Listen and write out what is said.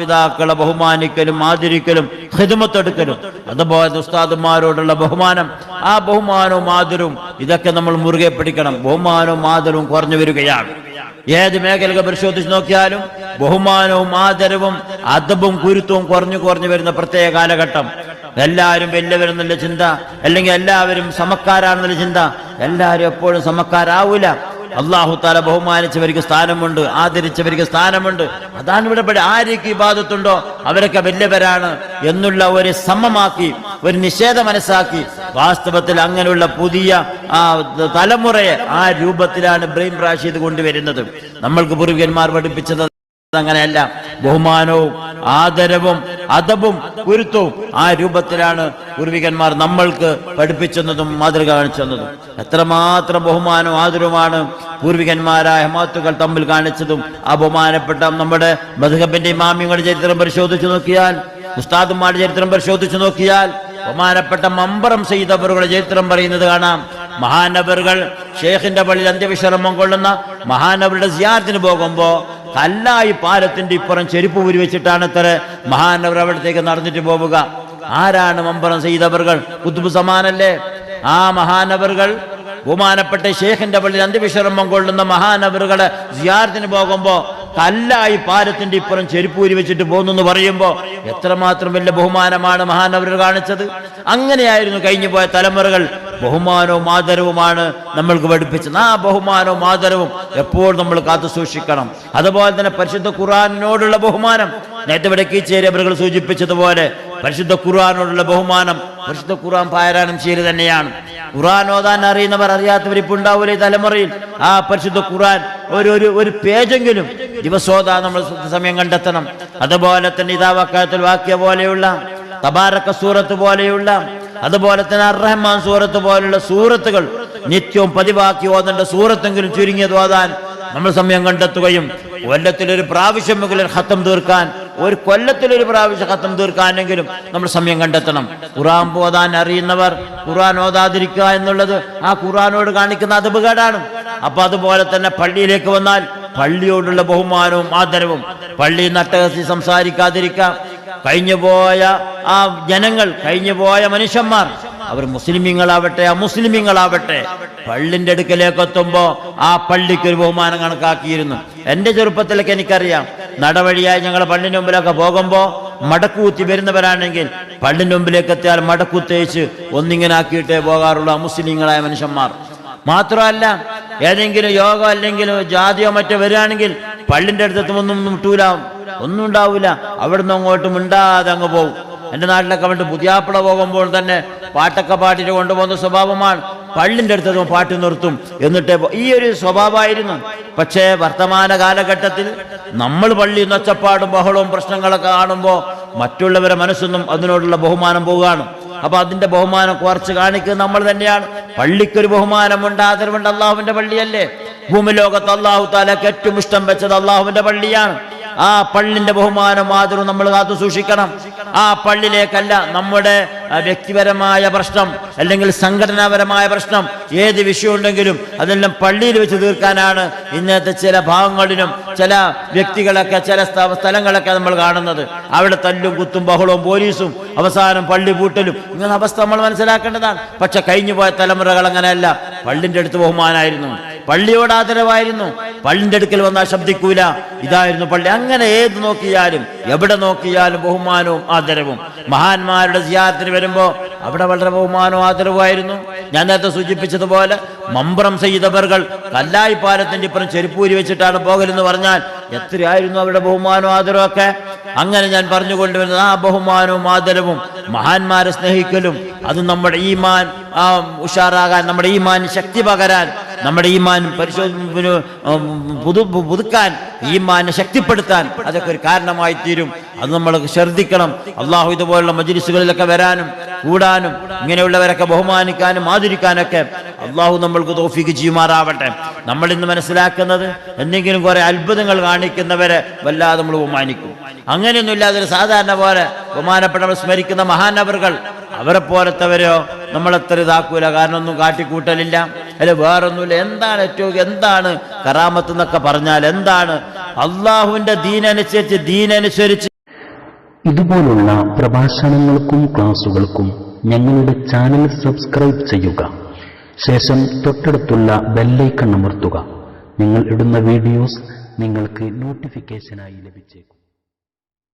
പിതാക്കളെ ബഹുമാനിക്കലും ആദരിക്കലും ഹിതമത്തെടുക്കലും അതുപോലെ ഉസ്താദുമാരോടുള്ള ബഹുമാനം. ആ ബഹുമാനവും ആദരവും ഇതൊക്കെ നമ്മൾ മുറുകെ പിടിക്കണം. ബഹുമാനവും ആദരവും കുറഞ്ഞു വരികയാണ്. ഏത് മേഖലകൾ പരിശോധിച്ച് നോക്കിയാലും ബഹുമാനവും ആദരവും അദബും കുരുത്തവും കുറഞ്ഞു കുറഞ്ഞു വരുന്ന പ്രത്യേക കാലഘട്ടം. എല്ലാവരും വലിയവരെന്നുള്ള ചിന്ത? അല്ലെങ്കിൽ എല്ലാവരും സമക്കാരാണെന്നുള്ള ചിന്ത? എല്ലാവരും എപ്പോഴും സമക്കാരാവൂല. അള്ളാഹു താല ബഹുമാനിച്ചവർക്ക് സ്ഥാനമുണ്ട് ആദരിച്ചവർക്ക് സ്ഥാനമുണ്ട്. അതാണ് ഇവിടെ ഇവിടെ ആർക്ക് ഇബാദത്തുണ്ടോ? അവരൊക്കെ വലിയവരാണ് എന്നുള്ള ഒരു സമമാക്കി ഒരു നിഷേധ മനസ്സാക്കി വാസ്തവത്തിൽ അങ്ങനെയുള്ള പുതിയ ആ തലമുറയെ ആ രൂപത്തിലാണ് ഇബ്രാഹിം ചെയ്ത് കൊണ്ടുവരുന്നത്. നമ്മൾക്ക് പൂർവികന്മാർ പഠിപ്പിച്ചത് അങ്ങനെയല്ല. ബഹുമാനവും ആദരവും അതവും ഗുരുത്വവും ആ രൂപത്തിലാണ് പൂർവികന്മാർ നമ്മൾക്ക് പഠിപ്പിച്ചെന്നതും മാതൃക കാണിച്ചെന്നതും. എത്രമാത്രം ബഹുമാനവും ആദരവുമാണ് പൂർവികന്മാരായ ഹമാത്തുകൾ തമ്മിൽ കാണിച്ചതും. അപമാനപ്പെട്ട നമ്മുടെ മധുഹബിന്റെ മാമിയുടെ ചരിത്രം പരിശോധിച്ചു നോക്കിയാൽ ഉസ്താദുമാരുടെ ചരിത്രം പരിശോധിച്ചു നോക്കിയാൽ ബഹുമാനപ്പെട്ട മമ്പറം ചെയ്തവരുടെ ചരിത്രം പറയുന്നത് കാണാം. മഹാനവറുകൾ ഷേഖിന്റെ പള്ളിയിൽ അന്ത്യവിശ്രമം കൊള്ളുന്ന മഹാനവരുടെ സിയാർത്തിന് പോകുമ്പോ കല്ലായി പാലത്തിന്റെ ഇപ്പുറം ചെരുപ്പ് ഊരി വെച്ചിട്ടാണ് ഇത്ര മഹാനവർ അവിടത്തേക്ക് നടന്നിട്ട് പോവുക. ആരാണ് മമ്പറം ചെയ്തവർകൾ കുത്തുബ് സമാനല്ലേ? ആ മഹാനവറുകൾ ബഹുമാനപ്പെട്ട ഷേഖിന്റെ പള്ളിയിൽ അന്ത്യവിശ്രമം കൊള്ളുന്ന മഹാനവറുകളെ സിയാർത്തിന് പോകുമ്പോ കല്ലായി പാലത്തിന്റെ ഇപ്പുറം ചെരുപ്പൂരി വെച്ചിട്ട് പോകുന്നു എന്ന് പറയുമ്പോ എത്രമാത്രം വലിയ ബഹുമാനമാണ് മഹാനവർ കാണിച്ചത്. അങ്ങനെയായിരുന്നു കഴിഞ്ഞു പോയ തലമുറകൾ. ബഹുമാനവും ആദരവുമാണ് നമ്മൾക്ക് പഠിപ്പിച്ചത്. ആ ബഹുമാനവും ആദരവും എപ്പോഴും നമ്മൾ കാത്തു സൂക്ഷിക്കണം. അതുപോലെ തന്നെ പരിശുദ്ധ ഖുറാനിനോടുള്ള ബഹുമാനം. നേരത്തെ ഇവിടെ കീച്ചേരിയവറുകൾ സൂചിപ്പിച്ചതുപോലെ പരിശുദ്ധ ഖുർആാനോടുള്ള ബഹുമാനം പരിശുദ്ധ ഖുർആൻ പാരായണം ചെയ്യൽ തന്നെയാണ്. ഖുർആൻ ഓതാൻ അറിയുന്നവർ അറിയാത്തവർ ഇപ്പൊ ഉണ്ടാവൂലേ തലമുറയിൽ? ആ പരിശുദ്ധ ഖുർആൻ ഒരു ഒരു ഒരു പേജെങ്കിലും ദിവസോദാ നമ്മൾ സമയം കണ്ടെത്തണം. അതുപോലെ തന്നെ ഇതാ വക്കാത്തിൽ വാക്യ പോലെയുള്ള തബാരക്ക സൂറത്ത് പോലെയുള്ള അതുപോലെ തന്നെ അറഹ്മാൻ സൂറത്ത് പോലുള്ള സൂറത്തുകൾ നിത്യവും പതിവാക്കി ഓതേണ്ട സൂറത്തെങ്കിലും ചുരുങ്ങിയത് ഓതാൻ നമ്മൾ സമയം കണ്ടെത്തുകയും കൊല്ലത്തിലൊരു പ്രാവശ്യമെങ്കിലും ഹത്തം തീർക്കാൻ ഒരു കൊല്ലത്തിലൊരു പ്രാവശ്യം ഹത്തം തീർക്കാനെങ്കിലും നമ്മൾ സമയം കണ്ടെത്തണം. ഖുറാൻ പോതാൻ അറിയുന്നവർ ഖുറാൻ ഓതാതിരിക്കുക എന്നുള്ളത് ആ ഖുറാനോട് കാണിക്കുന്ന അതപകേടാണ്. അപ്പൊ അതുപോലെ തന്നെ പള്ളിയിലേക്ക് വന്നാൽ പള്ളിയോടുള്ള ബഹുമാനവും ആദരവും പള്ളി നട്ടകസി സംസാരിക്കാതിരിക്കാം കഴിഞ്ഞു പോയ ആ ജനങ്ങൾ കഴിഞ്ഞു പോയ മനുഷ്യന്മാർ അവർ മുസ്ലിമീങ്ങളാവട്ടെ അമുസ്ലിമീങ്ങളാവട്ടെ പള്ളിന്റെ അടുക്കലേക്ക് എത്തുമ്പോ ആ പള്ളിക്ക് ഒരു ബഹുമാനം കണക്കാക്കിയിരുന്നു. എന്റെ ചെറുപ്പത്തിലൊക്കെ എനിക്കറിയാം നടവഴിയായി ഞങ്ങൾ പള്ളിന് മുമ്പിലൊക്കെ പോകുമ്പോ മടക്കുകുത്തി വരുന്നവരാണെങ്കിൽ പള്ളിന് മുമ്പിലേക്ക് എത്തിയാൽ മടക്കുത്തേച്ച് ഒന്നിങ്ങനെ ആക്കിയിട്ടേ പോകാറുള്ള അമുസ്ലിങ്ങളായ മനുഷ്യന്മാർ. മാത്രമല്ല ഏതെങ്കിലും യോഗം അല്ലെങ്കിൽ ജാതിയോ മറ്റോ വരികയാണെങ്കിൽ പള്ളിന്റെ അടുത്തെത്തുമൊന്നും വിട്ടൂല ഒന്നും ഉണ്ടാവില്ല അവിടുന്ന് അങ്ങോട്ട് മിണ്ടാതെ അങ്ങ് പോകും എന്റെ നാട്ടിലൊക്കെ വേണ്ടി പുതിയാപ്പിള പോകുമ്പോൾ തന്നെ പാട്ടൊക്കെ പാട്ടിട്ട് കൊണ്ടുപോകുന്ന സ്വഭാവമാണ്. പള്ളിന്റെ അടുത്ത് പാട്ട് നിർത്തും. എന്നിട്ട് ഈ ഒരു സ്വഭാവമായിരുന്നു. പക്ഷേ വർത്തമാന കാലഘട്ടത്തിൽ നമ്മൾ പള്ളി നൊച്ചപ്പാടും ബഹളവും പ്രശ്നങ്ങളൊക്കെ കാണുമ്പോൾ മറ്റുള്ളവരെ മനസ്സൊന്നും അതിനോടുള്ള ബഹുമാനം പോവുകയാണ്. അപ്പൊ അതിന്റെ ബഹുമാനം കുറച്ച് കാണിക്കുന്നത് നമ്മൾ തന്നെയാണ്. പള്ളിക്കൊരു ബഹുമാനമുണ്ട് ആദരവുണ്ട്. അള്ളാഹുവിന്റെ പള്ളിയല്ലേ? ഭൂമിലോകത്ത് അള്ളാഹു താലക്ക് ഏറ്റവും ഇഷ്ടം വെച്ചത് അള്ളാഹുവിന്റെ പള്ളിയാണ്. ആ പള്ളിന്റെ ബഹുമാനം ആദരവും നമ്മൾ കാത്തു സൂക്ഷിക്കണം. ആ പള്ളിയിലേക്കല്ല നമ്മുടെ വ്യക്തിപരമായ പ്രശ്നം അല്ലെങ്കിൽ സംഘടനാപരമായ പ്രശ്നം ഏത് വിഷയം ഉണ്ടെങ്കിലും അതെല്ലാം പള്ളിയിൽ വെച്ച് തീർക്കാനാണ് ഇന്നത്തെ ചില ഭാഗങ്ങളിലും ചില വ്യക്തികളൊക്കെ ചില സ്ഥലങ്ങളൊക്കെ നമ്മൾ കാണുന്നത്. അവിടെ തല്ലും കുത്തും ബഹളവും പോലീസും അവസാനം പള്ളി പൂട്ടലും ഇങ്ങനെ അവസ്ഥ നമ്മൾ മനസ്സിലാക്കേണ്ടതാണ്. പക്ഷെ കഴിഞ്ഞു പോയ തലമുറകൾ അങ്ങനെയല്ല. പള്ളിന്റെ അടുത്ത് ബഹുമാനായിരുന്നു. പള്ളിയോട് ആദരവായിരുന്നു പള്ളിന്റെ അടുക്കൽ വന്നാൽ ശബ്ദിക്കൂല. ഇതായിരുന്നു പള്ളി. അങ്ങനെ ഏത് നോക്കിയാലും എവിടെ നോക്കിയാലും ബഹുമാനവും ആദരവും. മഹാന്മാരുടെ സിയാത്തിന് വരുമ്പോ അവിടെ വളരെ ബഹുമാനവും ആദരവുമായിരുന്നു. ഞാൻ നേരത്തെ സൂചിപ്പിച്ചതുപോലെ മമ്പ്രം ചെയ്തവർകൾ കല്ലായി പാലത്തിന്റെ ഇപ്പുറം ചെരുപ്പൂരി വെച്ചിട്ടാണ് പോകലെന്ന് പറഞ്ഞാൽ എത്രയായിരുന്നു അവരുടെ ബഹുമാനവും ആദരവും ഒക്കെ. അങ്ങനെ ഞാൻ പറഞ്ഞു കൊണ്ടുവരുന്നത് ആ ബഹുമാനവും ആദരവും മഹാന്മാരെ സ്നേഹിക്കലും അത് നമ്മുടെ ഈമാൻ ഉഷാറാകാൻ നമ്മുടെ ഈമാൻ ശക്തി പകരാൻ നമ്മുടെ ഈമാൻ പരിശോധന പുതു പുതുക്കാൻ ഈമാനെ ശക്തിപ്പെടുത്താൻ അതൊക്കെ ഒരു കാരണമായി തീരും. അത് നമ്മൾ ശ്രദ്ധിക്കണം. അള്ളാഹു ഇതുപോലുള്ള മജിലിസുകളിലൊക്കെ വരാനും കൂടാനും ഇങ്ങനെയുള്ളവരൊക്കെ ബഹുമാനിക്കാനും ആദരിക്കാനൊക്കെ അള്ളാഹു നമ്മൾക്ക് തോഫിക്ക് ചെയ്യുമാറാവട്ടെ. നമ്മൾ ഇന്ന് മനസ്സിലാക്കുന്നത് എന്തെങ്കിലും കുറെ അത്ഭുതങ്ങൾ കാണിക്കുന്നവരെ വല്ലാതെ നമ്മൾ ബഹുമാനിക്കും. അങ്ങനെയൊന്നും ഇല്ലാതെ ഒരു സാധാരണ പോലെ ബഹുമാനപ്പെട്ട സ്മരിക്കുന്ന മഹാനവറുകൾ അവരെ പോലത്തവരോ നമ്മളെത്ര ഇതാക്കൂല. കാരണം ഒന്നും കാട്ടിക്കൂട്ടലില്ല. അല്ലെ വേറൊന്നുമില്ല. എന്താണ് ഏറ്റവും എന്താണ് കറാമത്ത് എന്നൊക്കെ പറഞ്ഞാൽ എന്താണ്? അള്ളാഹുവിന്റെ ദീനനുസരിച്ച് ദീനനുസരിച്ച് ഇതുപോലുള്ള പ്രഭാഷണങ്ങൾക്കും ക്ലാസുകൾക്കും ഞങ്ങളുടെ ചാനൽ സബ്സ്ക്രൈബ് ചെയ്യുക. ശേഷം തൊട്ടടുത്തുള്ള ബെല്ലൈക്കൺ അമർത്തുക. നിങ്ങൾ ഇടുന്ന വീഡിയോസ് നിങ്ങൾക്ക് നോട്ടിഫിക്കേഷനായി ലഭിച്ചേക്കും.